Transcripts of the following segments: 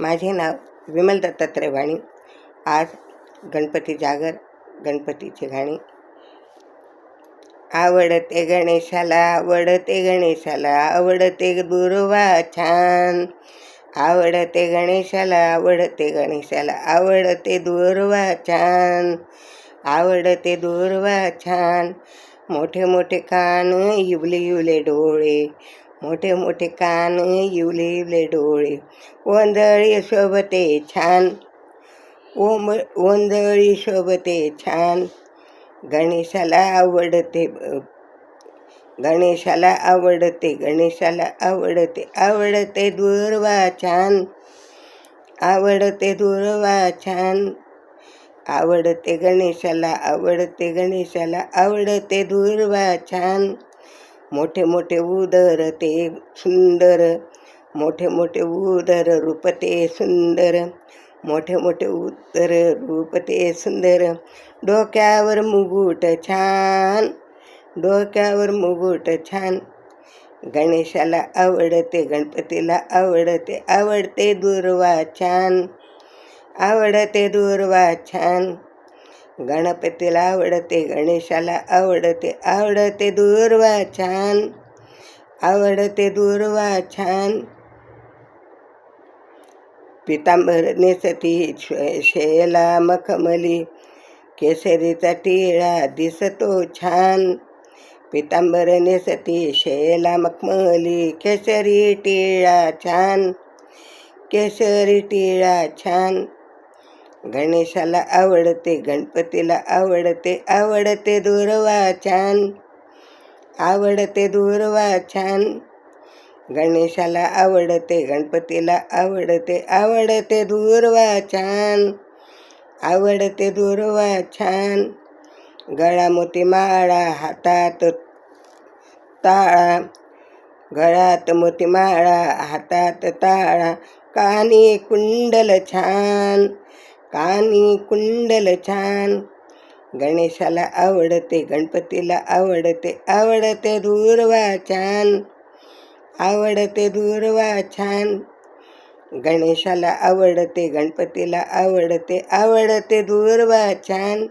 माझे नाव विमल दत्तात्रय वाणी आज गणपती जागर गणपतीची गाणी आवडते गणेशाला आवडते गणेशाला आवडते दुर्वा छान. आवडते गणेशाला आवडते गणेशाला आवडते दुर्वा छान. आवडते दुर्वा छान. मोठे मोठे कान इवले इवले डोळे. मोठे मोठे कान इवले इवले डोळे. वंदळी शोभते छान. ओम वंदळी शोभते छान. गणेशाला आवडते गणेशाला आवडते गणेशाला आवडते आवडते दुर्वा छान. आवडते दुर्वा छान. आवडते गणेशाला आवडते गणेशाला आवडते दुर्वा छान. मोठे मोठे उदर ते सुंदर. मोठे मोठे उदर रूप ते सुंदर. मोठे मोठे उदर रूप ते सुंदर. डोक्यावर मुगुट छान. डोक्यावर मुगुट छान. गणेशाला आवडते गणपतीला आवडते आवडते दुर्वा छान. आवडते दुर्वा छान. गणपतीला आवडते गणेशाला आवडते आवडते दुर्वा छान. आवडते दुर्वा छान. पितांबर नेसती शेला मखमली केसरीचा टिळा दिसतो छान. पितांबर नेसती शेला मखमली केसरी टिळा छान. केसरी टिळा छान. गणेशाला आवडते गणपतीला आवडते आवडते दूरवा छान. आवडते दूरवा छान. गणेशाला आवडते गणपतीला आवडते आवडते दूरवा छान. आवडते दूरवा छान. गळा मोती माळा हातात ताळा. गळ्यात मोती माळा हातात ताळा. कानी कुंडल छान. कानी कुंडल छान. गणेशाला आवडते गणपतीला आवडते आवडते दूरवा छान. आवडते दूरवा छान. गणेशाला आवडते गणपतीला आवडते आवडते दूरवा छान.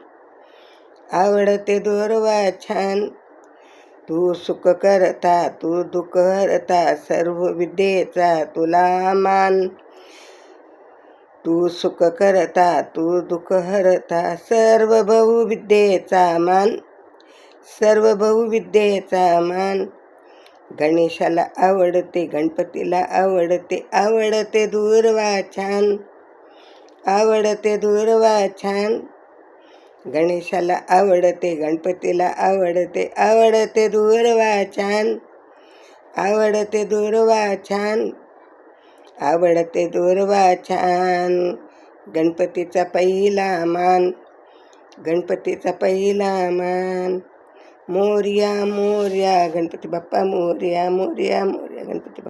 आवडते दूरवा छान. तू सुख करता तू दुःख हरता सर्व विद्येचा तुला मान. तू सुख करता तू दुःख हरता सर्व बहुविद्येचा मान सर्व बहुविद्येचा मान. गणेशाला आवडते गणपतीला आवडते आवडते दूरवा छान आवडते दूरवा छान. गणेशाला आवडते गणपतीला आवडते आवडते दूरवा छान आवडते दूरवा छान. आवडते दुर्वा छान गणपतीचा पहिला मान गणपतीचा पहिला मान. मोर्या मोर्या गणपती बाप्पा मोर्या मोर्या मोर्या गणपती बाप्पा.